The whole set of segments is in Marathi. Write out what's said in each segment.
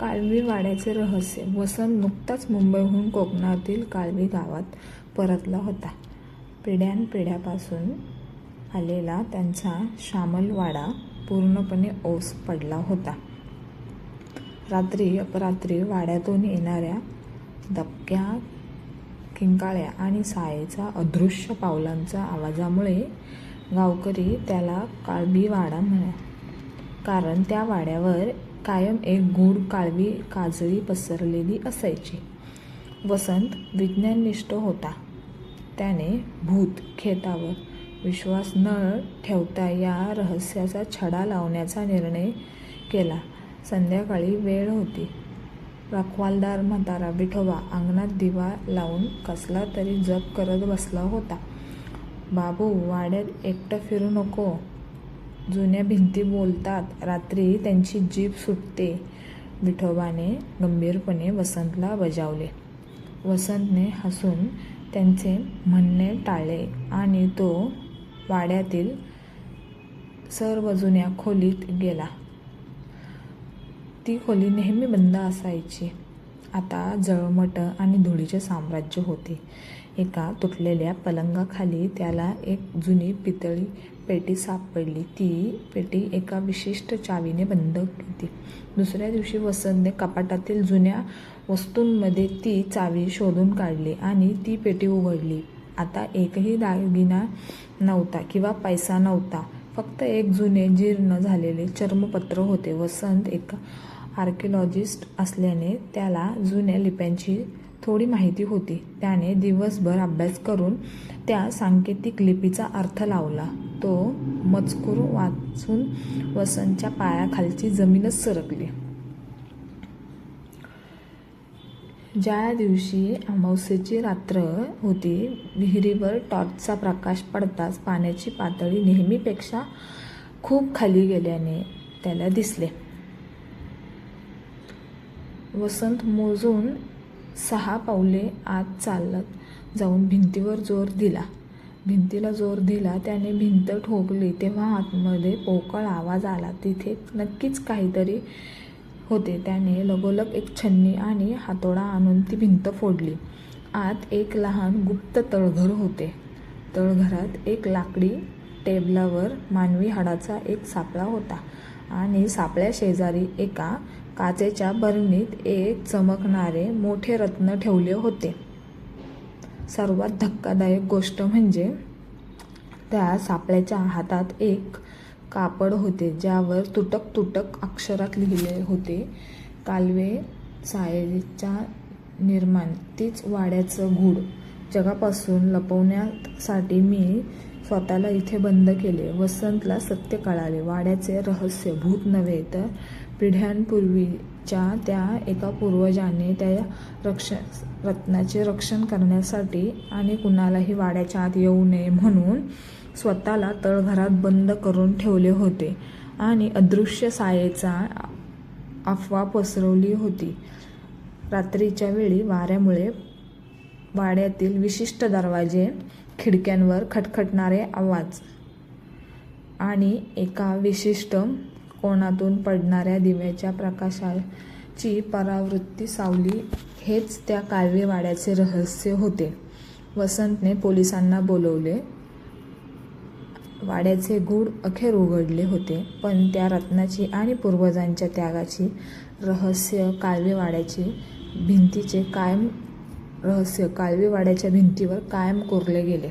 काळवी वाड्याचे रहस्य. वसंत नुकताच मुंबईहून कोकणातील काळवी गावात परतला होता. पिढ्यानपिढ्यापासून आलेला त्यांचा श्यामलवाडा पूर्णपणे ओस पडला होता. रात्री अपरात्री वाड्यातून येणाऱ्या दबक्या किंकाळ्या आणि सायेचा अदृश्य पावलांच्या आवाजामुळे गावकरी त्याला काळबी वाडा म्हणा कारण त्या वाड्यावर कायम एक गूढ काळवी काजळी पसरलेली असायची. वसंत विज्ञाननिष्ठ होता. त्याने भूत खेतावर विश्वास न ठेवता या रहस्याचा छडा लावण्याचा निर्णय केला. संध्याकाळी वेळ होती. रखवालदार म्हातारा विठोबा अंगणात दिवा लावून कसला तरी जप करत बसला होता. बाबू वाड्यात एकटं फिरू नको. जुन्या भिंती बोलतात. रात्री त्यांची जीभ सुटते. विठोबाने गंभीरपणे वसंतला बजावले. वसंतने हसून त्यांचे म्हणणे टाळले आणि तो वाड्यातील सर्व जुन्या खोलीत गेला. ती खोली नेहमी बंद असायची. आता जळमट आणि धुळीचे साम्राज्य होते. एका तुटलेल्या पलंगाखाली त्याला एक जुनी पितळी पेटी सापडली. ती पेटी एका विशिष्ट चावीने बंद होती. दुसऱ्या दिवशी वसंतने कपाटातील जुन्या वस्तूंमध्ये ती चावी शोधून काढली आणि ती पेटी उघडली. आता एकही दागिना नव्हता किंवा पैसा नव्हता. फक्त एक जुने जीर्ण झालेले चर्मपत्र होते. वसंत एका आर्किओलॉजिस्ट असल्याने त्याला जुन्या लिप्यांची थोडी माहिती होती. त्याने दिवसभर अभ्यास करून त्या सांकेतिक लिपीचा अर्थ लावला. तो मजकूर वाचून वसंतच्या पायाखालची जमीनच सरकली. ज्या दिवशी अमावस्येची रात्र होती विहिरीवर टॉर्चचा प्रकाश पडताच पाण्याची पातळी नेहमीपेक्षा खूप खाली गेल्याने त्याला दिसले. वसंत मोजून सहा पावले आत चालत जाऊन भिंतीवर जोर दिला. भिंतीला जोर दिला त्याने भिंत ठोकली तेव्हा आतमध्ये पोकळ आवाज आला. तिथे नक्कीच काहीतरी होते. त्याने लगोलग एक छन्नी आणि हातोडा आणून ती भिंत फोडली. आत एक लहान गुप्त तळघर होते. तळघरात एक लाकडी टेबलावर मानवी हाडाचा एक सापळा होता आणि सापळ्या शेजारी एका काचेच्या बरणीत एक चमकणारे मोठे रत्न ठेवले होते. सर्वात धक्कादायक गोष्ट म्हणजे त्या सापळ्याच्या हातात एक कापड होते ज्यावर तुटक तुटक अक्षरात लिहिले होते कालवे सायलीच्या निर्माण. तीच वाड्याचं गूढ. जगापासून लपवण्यासाठी मी स्वतःला इथे बंद केले. वसंतला सत्य कळाले. वाड्याचे रहस्य भूत नव्हे तर पिढ्यांपूर्वीच्या त्या एका पूर्वजाने त्या रक्ष रत्नाचे रक्षण करण्यासाठी आणि कुणालाही वाड्याच्या आत येऊ नये म्हणून स्वतःला तळघरात बंद करून ठेवले होते आणि अदृश्य सायेचा अफवा पसरवली होती. रात्रीच्या वेळी वाऱ्यामुळे वाड्यातील विशिष्ट दरवाजे खिडक्यांवर खटखटणारे आवाज आणि एका विशिष्ट कोणातून पडणाऱ्या दिव्याच्या प्रकाशाची परावृत्ती सावली हेच त्या काळवेवाड्याचे रहस्य होते. वसंतने पोलिसांना बोलवले. वाड्याचे गूढ अखेर उघडले होते पण त्या रत्नाची आणि पूर्वजांच्या त्यागाची रहस्य काळवेवाड्याची भिंतीचे कायम रहस्य काळवेवाड्याच्या भिंतीवर कायम कोरले गेले.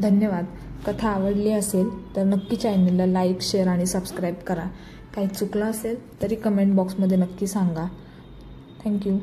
धन्यवाद. कथा आवडली असेल तर नक्की चॅनलला लाईक शेअर आणि सबस्क्राईब करा. काही चुकलं असेल तरी कमेंट बॉक्समध्ये नक्की सांगा. थँक्यू